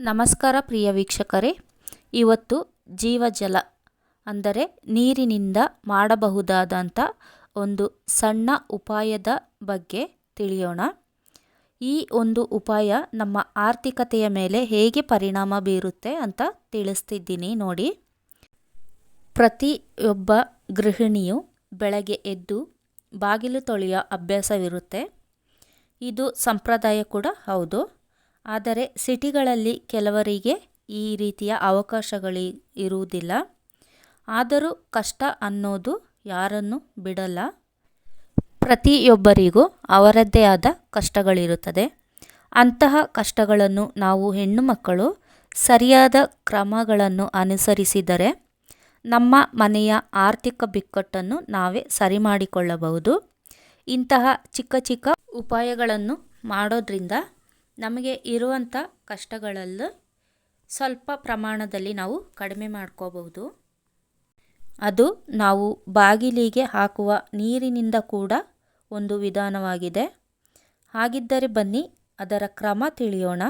ನಮಸ್ಕಾರ ಪ್ರಿಯ ವೀಕ್ಷಕರೇ. ಇವತ್ತು ಜೀವಜಲ ಅಂದರೆ ನೀರಿನಿಂದ ಮಾಡಬಹುದಾದಂಥ ಒಂದು ಸಣ್ಣ ಉಪಾಯದ ಬಗ್ಗೆ ತಿಳಿಯೋಣ. ಈ ಒಂದು ಉಪಾಯ ನಮ್ಮ ಆರ್ಥಿಕತೆಯ ಮೇಲೆ ಹೇಗೆ ಪರಿಣಾಮ ಬೀರುತ್ತೆ ಅಂತ ತಿಳಿಸ್ತಿದ್ದೀನಿ ನೋಡಿ. ಪ್ರತಿಯೊಬ್ಬ ಗೃಹಿಣಿಯು ಬೆಳಗ್ಗೆ ಎದ್ದು ಬಾಗಿಲು ತೊಳೆಯೋ ಅಭ್ಯಾಸವಿರುತ್ತೆ. ಇದು ಸಂಪ್ರದಾಯ ಕೂಡ ಹೌದು. ಆದರೆ ಸಿಟಿಗಳಲ್ಲಿ ಕೆಲವರಿಗೆ ಈ ರೀತಿಯ ಅವಕಾಶಗಳು ಇರುವುದಿಲ್ಲ. ಆದರೂ ಕಷ್ಟ ಅನ್ನೋದು ಯಾರನ್ನು ಬಿಡಲ್ಲ. ಪ್ರತಿಯೊಬ್ಬರಿಗೂ ಅವರದ್ದೇ ಆದ ಕಷ್ಟಗಳಿರುತ್ತದೆ. ಅಂತಹ ಕಷ್ಟಗಳನ್ನು ನಾವು ಹೆಣ್ಣು ಮಕ್ಕಳು ಸರಿಯಾದ ಕ್ರಮಗಳನ್ನು ಅನುಸರಿಸಿದರೆ ನಮ್ಮ ಮನೆಯ ಆರ್ಥಿಕ ಬಿಕ್ಕಟ್ಟನ್ನು ನಾವೇ ಸರಿ ಮಾಡಿಕೊಳ್ಳಬಹುದು ಇಂತಹ ಚಿಕ್ಕ ಚಿಕ್ಕ ಉಪಾಯಗಳನ್ನು ಮಾಡೋದ್ರಿಂದ ನಮಗೆ ಇರುವಂಥ ಕಷ್ಟಗಳಲ್ಲೂ ಸ್ವಲ್ಪ ಪ್ರಮಾಣದಲ್ಲಿ ನಾವು ಕಡಿಮೆ ಮಾಡ್ಕೋಬಹುದು. ಅದು ನಾವು ಬಾಗಿಲಿಗೆ ಹಾಕುವ ನೀರಿನಿಂದ ಕೂಡ ಒಂದು ವಿಧಾನವಾಗಿದೆ. ಹಾಗಿದ್ದರೆ ಬನ್ನಿ, ಅದರ ಕ್ರಮ ತಿಳಿಯೋಣ.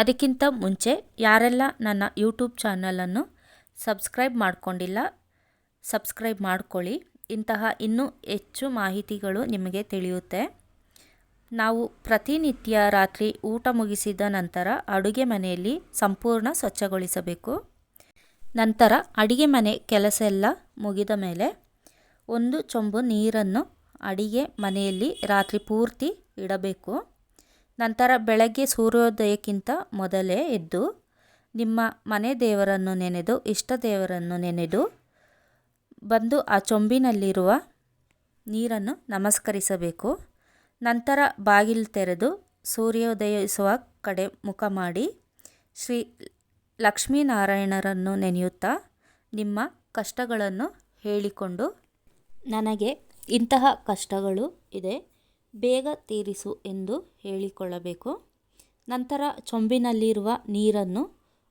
ಅದಕ್ಕಿಂತ ಮುಂಚೆ ಯಾರೆಲ್ಲ ನನ್ನ ಯೂಟ್ಯೂಬ್ ಚಾನಲನ್ನು ಸಬ್ಸ್ಕ್ರೈಬ್ ಮಾಡಿಕೊಂಡಿಲ್ಲ, ಸಬ್ಸ್ಕ್ರೈಬ್ ಮಾಡ್ಕೊಳ್ಳಿ. ಇಂತಹ ಇನ್ನೂ ಹೆಚ್ಚು ಮಾಹಿತಿಗಳು ನಿಮಗೆ ತಿಳಿಯುತ್ತೆ. ನಾವು ಪ್ರತಿನಿತ್ಯ ರಾತ್ರಿ ಊಟ ಮುಗಿಸಿದ ನಂತರ ಅಡುಗೆ ಮನೆಯಲ್ಲಿ ಸಂಪೂರ್ಣ ಸ್ವಚ್ಛಗೊಳಿಸಬೇಕು. ನಂತರ ಅಡಿಗೆ ಮನೆ ಕೆಲಸ ಎಲ್ಲ ಮುಗಿದ ಮೇಲೆ ಒಂದು ಚೊಂಬು ನೀರನ್ನು ಅಡಿಗೆ ಮನೆಯಲ್ಲಿ ರಾತ್ರಿ ಪೂರ್ತಿ ಇಡಬೇಕು. ನಂತರ ಬೆಳಗ್ಗೆ ಸೂರ್ಯೋದಯಕ್ಕಿಂತ ಮೊದಲೇ ಎದ್ದು ನಿಮ್ಮ ಮನೆ ದೇವರನ್ನು ನೆನೆದು, ಇಷ್ಟ ದೇವರನ್ನು ನೆನೆದು ಬಂದು ಆ ಚೊಂಬಿನಲ್ಲಿರುವ ನೀರನ್ನು ನಮಸ್ಕರಿಸಬೇಕು. ನಂತರ ಬಾಗಿಲು ತೆರೆದು ಸೂರ್ಯೋದಯಿಸುವ ಕಡೆ ಮುಖ ಮಾಡಿ, ಶ್ರೀ ಲಕ್ಷ್ಮೀನಾರಾಯಣರನ್ನು ನೆನೆಯುತ್ತಾ ನಿಮ್ಮ ಕಷ್ಟಗಳನ್ನು ಹೇಳಿಕೊಂಡು, ನನಗೆ ಇಂತಹ ಕಷ್ಟಗಳು ಇದೆ, ಬೇಗ ತೀರಿಸು ಎಂದು ಹೇಳಿಕೊಳ್ಳಬೇಕು. ನಂತರ ಚೊಂಬಿನಲ್ಲಿರುವ ನೀರನ್ನು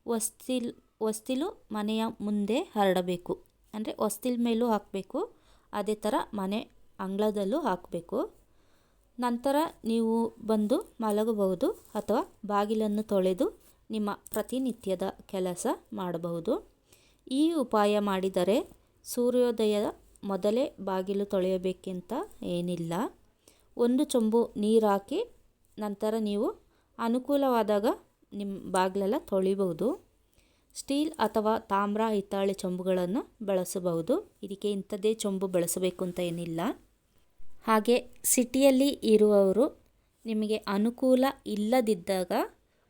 ಹೊಸ್ತಿಲ್, ಹೊಸ್ತಿಲು ಮನೆಯ ಮುಂದೆ ಹರಡಬೇಕು. ಅಂದರೆ ಹೊಸ್ತಿಲ್ ಮೇಲೂ ಹಾಕಬೇಕು, ಅದೇ ಥರ ಮನೆ ಅಂಗಳದಲ್ಲೂ ಹಾಕಬೇಕು. ನಂತರ ನೀವು ಬಂದು ಮಲಗಬಹುದು ಅಥವಾ ಬಾಗಿಲನ್ನು ತೊಳೆದು ನಿಮ್ಮ ಪ್ರತಿನಿತ್ಯದ ಕೆಲಸ ಮಾಡಬಹುದು. ಈ ಉಪಾಯ ಮಾಡಿದರೆ ಸೂರ್ಯೋದಯದ ಮೊದಲೇ ಬಾಗಿಲು ತೊಳೆಯಬೇಕೆಂತ ಏನಿಲ್ಲ. ಒಂದು ಚೊಂಬು ನೀರು ಹಾಕಿ ನಂತರ ನೀವು ಅನುಕೂಲವಾದಾಗ ನಿಮ್ಮ ಬಾಗಿಲೆಲ್ಲ ತೊಳಿಬಹುದು. ಸ್ಟೀಲ್ ಅಥವಾ ತಾಮ್ರ ಹಿತ್ತಾಳೆ ಚೊಂಬುಗಳನ್ನು ಬಳಸಬಹುದು. ಇದಕ್ಕೆ ಇಂಥದ್ದೇ ಚೊಂಬು ಬಳಸಬೇಕು ಅಂತ ಏನಿಲ್ಲ. ಹಾಗೆ ಸಿಟಿಯಲ್ಲಿ ಇರುವವರು ನಿಮಗೆ ಅನುಕೂಲ ಇಲ್ಲದಿದ್ದಾಗ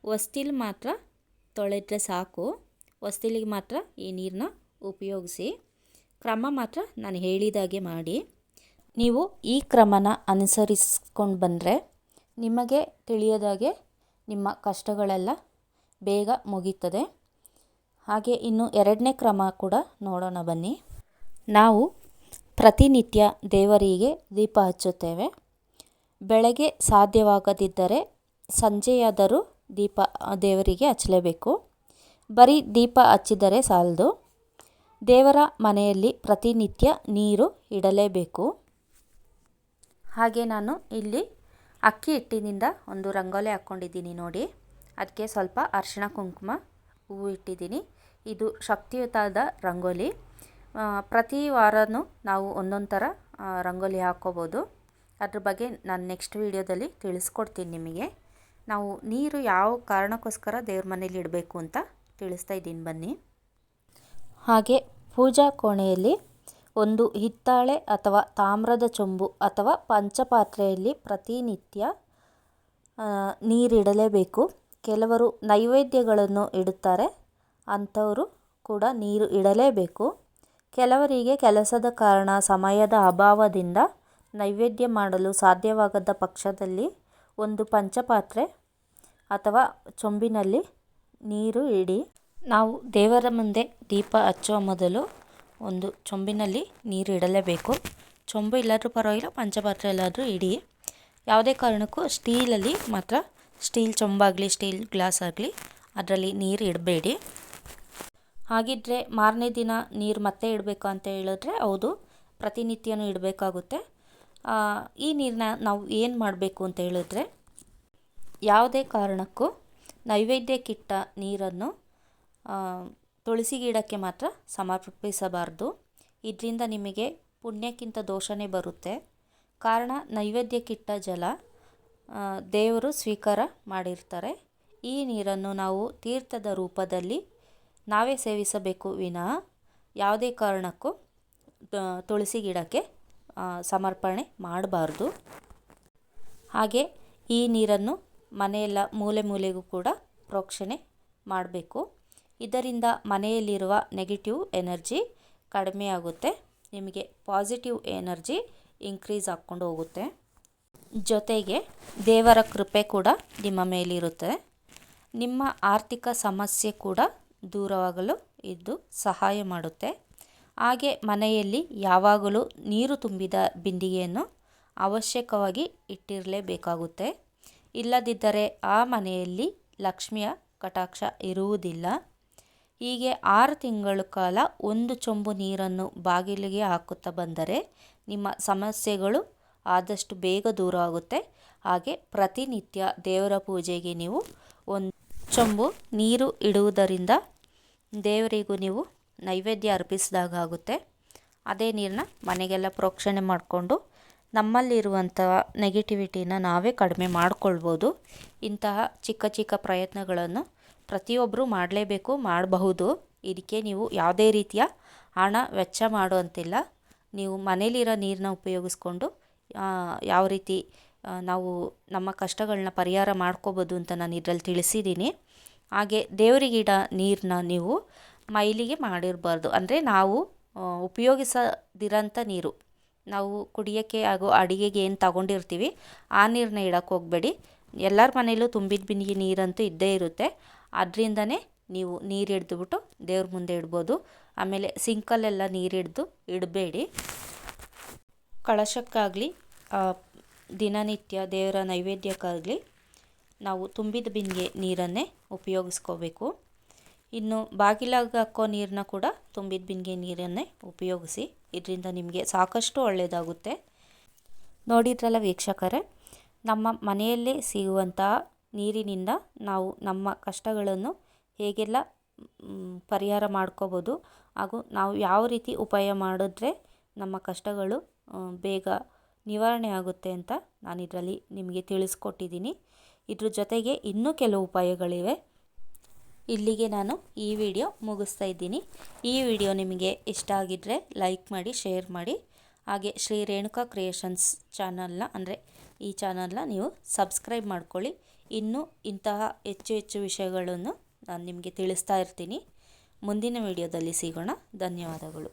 ಹೊಸ್ತಿಲ್ ಮಾತ್ರ ತೊಳೆದ್ರೆ ಸಾಕು. ಹೊಸ್ತಿಲಿಗೆ ಮಾತ್ರ ಈ ನೀರನ್ನ ಉಪಯೋಗಿಸಿ. ಕ್ರಮ ಮಾತ್ರ ನಾನು ಹೇಳಿದಾಗೆ ಮಾಡಿ. ನೀವು ಈ ಕ್ರಮನ ಅನುಸರಿಸ್ಕೊಂಡು ಬಂದರೆ ನಿಮಗೆ ತಿಳಿಯದಾಗೆ ನಿಮ್ಮ ಕಷ್ಟಗಳೆಲ್ಲ ಬೇಗ ಮುಗೀತದೆ. ಹಾಗೆ ಇನ್ನು ಎರಡನೇ ಕ್ರಮ ಕೂಡ ನೋಡೋಣ ಬನ್ನಿ. ನಾವು ಪ್ರತಿನಿತ್ಯ ದೇವರಿಗೆ ದೀಪ ಹಚ್ಚುತ್ತೇವೆ. ಬೆಳಗ್ಗೆ ಸಾಧ್ಯವಾಗದಿದ್ದರೆ ಸಂಜೆಯಾದರೂ ದೀಪ, ದೇವರಿಗೆ ಹಚ್ಚಲೇಬೇಕು. ಬರೀ ದೀಪ ಹಚ್ಚಿದರೆ ಸಾಲದು. ದೇವರ ಮನೆಯಲ್ಲಿ ಪ್ರತಿನಿತ್ಯ ನೀರು ಇಡಲೇಬೇಕು. ಹಾಗೆ ನಾನು ಇಲ್ಲಿ ಅಕ್ಕಿ ಹಿಟ್ಟಿನಿಂದ ಒಂದು ರಂಗೋಲಿ ಹಾಕ್ಕೊಂಡಿದ್ದೀನಿ ನೋಡಿ. ಅದಕ್ಕೆ ಸ್ವಲ್ಪ ಅರಿಶಿಣ ಕುಂಕುಮ, ಹೂವು ಇಟ್ಟಿದ್ದೀನಿ. ಇದು ಶಕ್ತಿಯುತವಾದ ರಂಗೋಲಿ. ಪ್ರತಿ ವಾರವೂ ನಾವು ಒಂದೊಂದು ಥರ ರಂಗೋಲಿ ಹಾಕ್ಕೋಬೋದು ಅದ್ರ ಬಗ್ಗೆ ನಾನು ನೆಕ್ಸ್ಟ್ ವೀಡಿಯೋದಲ್ಲಿ ತಿಳಿಸ್ಕೊಡ್ತೀನಿ ನಿಮಗೆ. ನಾವು ನೀರು ಯಾವ ಕಾರಣಕ್ಕೋಸ್ಕರ ದೇವ್ರ ಮನೇಲಿ ಇಡಬೇಕು ಅಂತ ತಿಳಿಸ್ತಾ ಇದ್ದೀನಿ ಬನ್ನಿ. ಹಾಗೆ ಪೂಜಾ ಕೋಣೆಯಲ್ಲಿ ಒಂದು ಹಿತ್ತಾಳೆ ಅಥವಾ ತಾಮ್ರದ ಚೊಂಬು ಅಥವಾ ಪಂಚಪಾತ್ರೆಯಲ್ಲಿ ಪ್ರತಿನಿತ್ಯ ನೀರಿಡಲೇಬೇಕು. ಕೆಲವರು ನೈವೇದ್ಯಗಳನ್ನು ಇಡುತ್ತಾರೆ, ಅಂಥವರು ಕೂಡ ನೀರು ಇಡಲೇಬೇಕು. ಕೆಲವರಿಗೆ ಕೆಲಸದ ಕಾರಣ ಸಮಯದ ಅಭಾವದಿಂದ ನೈವೇದ್ಯ ಮಾಡಲು ಸಾಧ್ಯವಾಗದ ಪಕ್ಷದಲ್ಲಿ ಒಂದು ಪಂಚಪಾತ್ರೆ ಅಥವಾ ಚೊಂಬಿನಲ್ಲಿ ನೀರು ಇಡಿ. ನಾವು ದೇವರ ಮುಂದೆ ದೀಪ ಹಚ್ಚುವ ಮೊದಲು ಒಂದು ಚೊಂಬಿನಲ್ಲಿ ನೀರು ಇಡಲೇಬೇಕು. ಚೊಂಬು ಇಲ್ಲಾದರೂ ಪರವಾಗಿಲ್ಲ, ಪಂಚಪಾತ್ರೆ ಎಲ್ಲಾದರೂ ಇಡಿ. ಯಾವುದೇ ಕಾರಣಕ್ಕೂ ಸ್ಟೀಲಲ್ಲಿ ಮಾತ್ರ, ಸ್ಟೀಲ್ ಚೊಂಬಾಗಲಿ, ಸ್ಟೀಲ್ ಗ್ಲಾಸ್ ಆಗಲಿ, ಅದರಲ್ಲಿ ನೀರು ಇಡಬೇಡಿ. ಹಾಗಿದ್ದರೆ ಮಾರನೇ ದಿನ ನೀರು ಮತ್ತೆ ಇಡಬೇಕು ಅಂತ ಹೇಳಿದ್ರೆ ಹೌದು, ಪ್ರತಿನಿತ್ಯನೂ ಇಡಬೇಕಾಗುತ್ತೆ. ಈ ನೀರನ್ನ ನಾವು ಏನು ಮಾಡಬೇಕು ಅಂತ ಹೇಳಿದ್ರೆ ಯಾವುದೇ ಕಾರಣಕ್ಕೂ ನೈವೇದ್ಯಕ್ಕಿಟ್ಟ ನೀರನ್ನು ತುಳಸಿ ಗಿಡಕ್ಕೆ ಮಾತ್ರ ಸಮರ್ಪಿಸಬಾರ್ದು. ಇದರಿಂದ ನಿಮಗೆ ಪುಣ್ಯಕ್ಕಿಂತ ದೋಷನೇ ಬರುತ್ತೆ. ಕಾರಣ ನೈವೇದ್ಯಕ್ಕಿಟ್ಟ ಜಲ ದೇವರು ಸ್ವೀಕಾರ ಮಾಡಿರ್ತಾರೆ. ಈ ನೀರನ್ನು ನಾವು ತೀರ್ಥದ ರೂಪದಲ್ಲಿ ನಾವೇ ಸೇವಿಸಬೇಕು ವಿನಃ. ಯಾವುದೇ ಕಾರಣಕ್ಕೂ ತುಳಸಿ ಗಿಡಕ್ಕೆ ಸಮರ್ಪಣೆ ಮಾಡಬಾರ್ದು. ಹಾಗೆ ಈ ನೀರನ್ನು ಮನೆಯೆಲ್ಲ ಮೂಲೆ ಮೂಲೆಗೂ ಕೂಡ ಪ್ರೋಕ್ಷಣೆ ಮಾಡಬೇಕು. ಇದರಿಂದ ಮನೆಯಲ್ಲಿರುವ ನೆಗೆಟಿವ್ ಎನರ್ಜಿ ಕಡಿಮೆ ಆಗುತ್ತೆ. ನಿಮಗೆ ಪಾಸಿಟಿವ್ ಎನರ್ಜಿ ಇನ್ಕ್ರೀಸ್ ಆಗ್ಕೊಂಡು ಹೋಗುತ್ತೆ. ಜೊತೆಗೆ ದೇವರ ಕೃಪೆ ಕೂಡ ನಿಮ್ಮ ಮೇಲಿರುತ್ತೆ. ನಿಮ್ಮ ಆರ್ಥಿಕ ಸಮಸ್ಯೆ ಕೂಡ ದೂರವಾಗಲು ಇದು ಸಹಾಯ ಮಾಡುತ್ತೆ. ಹಾಗೆ ಮನೆಯಲ್ಲಿ ಯಾವಾಗಲೂ ನೀರು ತುಂಬಿದ ಬಿಂದಿಗೆಯನ್ನು ಅವಶ್ಯಕವಾಗಿ ಇಟ್ಟಿರಲೇಬೇಕಾಗುತ್ತೆ. ಇಲ್ಲದಿದ್ದರೆ ಆ ಮನೆಯಲ್ಲಿ ಲಕ್ಷ್ಮಿಯ ಕಟಾಕ್ಷ ಇರುವುದಿಲ್ಲ. ಹೀಗೆ ಆರು ತಿಂಗಳ ಕಾಲ ಒಂದು ಚೊಂಬು ನೀರನ್ನು ಬಾಗಿಲಿಗೆ ಹಾಕುತ್ತಾ ಬಂದರೆ ನಿಮ್ಮ ಸಮಸ್ಯೆಗಳು ಆದಷ್ಟು ಬೇಗ ದೂರ ಆಗುತ್ತೆ. ಹಾಗೆ ಪ್ರತಿನಿತ್ಯ ದೇವರ ಪೂಜೆಗೆ ನೀವು ಒಂದು ಚೊಂಬು ನೀರು ಇಡುವುದರಿಂದ ದೇವರಿಗೂ ನೀವು ನೈವೇದ್ಯ ಅರ್ಪಿಸಿದಾಗ ಆಗುತ್ತೆ ಅದೇ ನೀರನ್ನ ಮನೆಗೆಲ್ಲ ಪ್ರೋಕ್ಷಣೆ ಮಾಡಿಕೊಂಡು ನಮ್ಮಲ್ಲಿರುವಂಥ ನೆಗೆಟಿವಿಟಿನ ನಾವೇ ಕಡಿಮೆ ಮಾಡಿಕೊಳ್ಬೋದು. ಇಂತಹ ಚಿಕ್ಕ ಚಿಕ್ಕ ಪ್ರಯತ್ನಗಳನ್ನು ಪ್ರತಿಯೊಬ್ಬರು ಮಾಡಲೇಬೇಕು, ಮಾಡಬಹುದು. ಇದಕ್ಕೆ ನೀವು ಯಾವುದೇ ರೀತಿಯ ಹಣ ವೆಚ್ಚ ಮಾಡುವಂತಿಲ್ಲ. ನೀವು ಮನೇಲಿರೋ ನೀರನ್ನ ಉಪಯೋಗಿಸ್ಕೊಂಡು ಯಾವ ರೀತಿ ನಾವು ನಮ್ಮ ಕಷ್ಟಗಳನ್ನ ಪರಿಹಾರ ಮಾಡ್ಕೋಬೋದು ಅಂತ ನಾನು ಇದರಲ್ಲಿ ತಿಳಿಸಿದ್ದೀನಿ. ಹಾಗೆ ದೇವರಿಗಿಡ ನೀರನ್ನ ನೀವು ಮೈಲಿಗೆ ಮಾಡಿರಬಾರ್ದು. ಅಂದರೆ ನಾವು ಉಪಯೋಗಿಸದಿರೋಂಥ ನೀರು. ನಾವು ಕುಡಿಯೋಕ್ಕೆ ಹಾಗೂ ಅಡಿಗೆಗೆ ಏನು ತಗೊಂಡಿರ್ತೀವಿ, ಆ ನೀರನ್ನ ಇಡಕ್ಕೆ ಹೋಗಬೇಡಿ. ಎಲ್ಲರ ಮನೆಯಲ್ಲೂ ತುಂಬಿದ ಬಿಂದಿಗೆ ನೀರಂತೂ ಇದ್ದೇ ಇರುತ್ತೆ. ಅದರಿಂದನೇ ನೀವು ನೀರು ಹಿಡ್ದುಬಿಟ್ಟು ದೇವ್ರ ಮುಂದೆ ಇಡ್ಬೋದು. ಆಮೇಲೆ ಸಿಂಕಲ್ಲೆಲ್ಲ ನೀರು ಹಿಡ್ದು ಇಡಬೇಡಿ. ಕಳಶಕ್ಕಾಗಲಿ ದಿನನಿತ್ಯ ದೇವರ ನೈವೇದ್ಯಕ್ಕಾಗಲಿ ನಾವು ತುಂಬಿದ ಬಿನ್ಗೆ ನೀರನ್ನೇ ಉಪಯೋಗಿಸ್ಕೋಬೇಕು. ಇನ್ನು ಬಾಗಿಲಾಗ ಹಾಕೋ ನೀರನ್ನ ಕೂಡ ತುಂಬಿದ ಬಿನ್ಗೆ ನೀರನ್ನೇ ಉಪಯೋಗಿಸಿ, ಇದರಿಂದ ನಿಮಗೆ ಸಾಕಷ್ಟು ಒಳ್ಳೆಯದಾಗುತ್ತೆ ನೋಡಿದ್ರಲ್ಲ ವೀಕ್ಷಕರೇ, ನಮ್ಮ ಮನೆಯಲ್ಲೇ ಸಿಗುವಂತಹ ನೀರಿನಿಂದ ನಾವು ನಮ್ಮ ಕಷ್ಟಗಳನ್ನು ಹೇಗೆಲ್ಲ ಪರಿಹಾರ ಮಾಡ್ಕೋಬೋದು, ಹಾಗೂ ನಾವು ಯಾವ ರೀತಿ ಉಪಾಯ ಮಾಡಿದ್ರೆ ನಮ್ಮ ಕಷ್ಟಗಳು ಬೇಗ ನಿವಾರಣೆ ಆಗುತ್ತೆ ಅಂತ ನಾನು ಇದರಲ್ಲಿ ನಿಮಗೆ ತಿಳಿಸ್ಕೊಟ್ಟಿದ್ದೀನಿ. ಇದ್ರ ಜೊತೆಗೆ ಇನ್ನೂ ಕೆಲವು ಉಪಾಯಗಳಿವೆ. ಇಲ್ಲಿಗೆ ನಾನು ಈ ವಿಡಿಯೋ ಮುಗಿಸ್ತಾ ಇದ್ದೀನಿ. ಈ ವಿಡಿಯೋ ನಿಮಗೆ ಇಷ್ಟ ಆಗಿದ್ದರೆ ಲೈಕ್ ಮಾಡಿ, ಶೇರ್ ಮಾಡಿ. ಹಾಗೆ ಶ್ರೀ ರೇಣುಕಾ ಕ್ರಿಯೇಷನ್ಸ್ ಚಾನಲ್ನ, ಅಂದರೆ ಈ ಚಾನಲ್ನ ನೀವು ಸಬ್ಸ್ಕ್ರೈಬ್ ಮಾಡ್ಕೊಳ್ಳಿ. ಇನ್ನೂ ಇಂತಹ ಹೆಚ್ಚು ಹೆಚ್ಚು ವಿಷಯಗಳನ್ನು ನಾನು ನಿಮಗೆ ತಿಳಿಸ್ತಾ ಇರ್ತೀನಿ. ಮುಂದಿನ ವಿಡಿಯೋದಲ್ಲಿ ಸಿಗೋಣ. ಧನ್ಯವಾದಗಳು.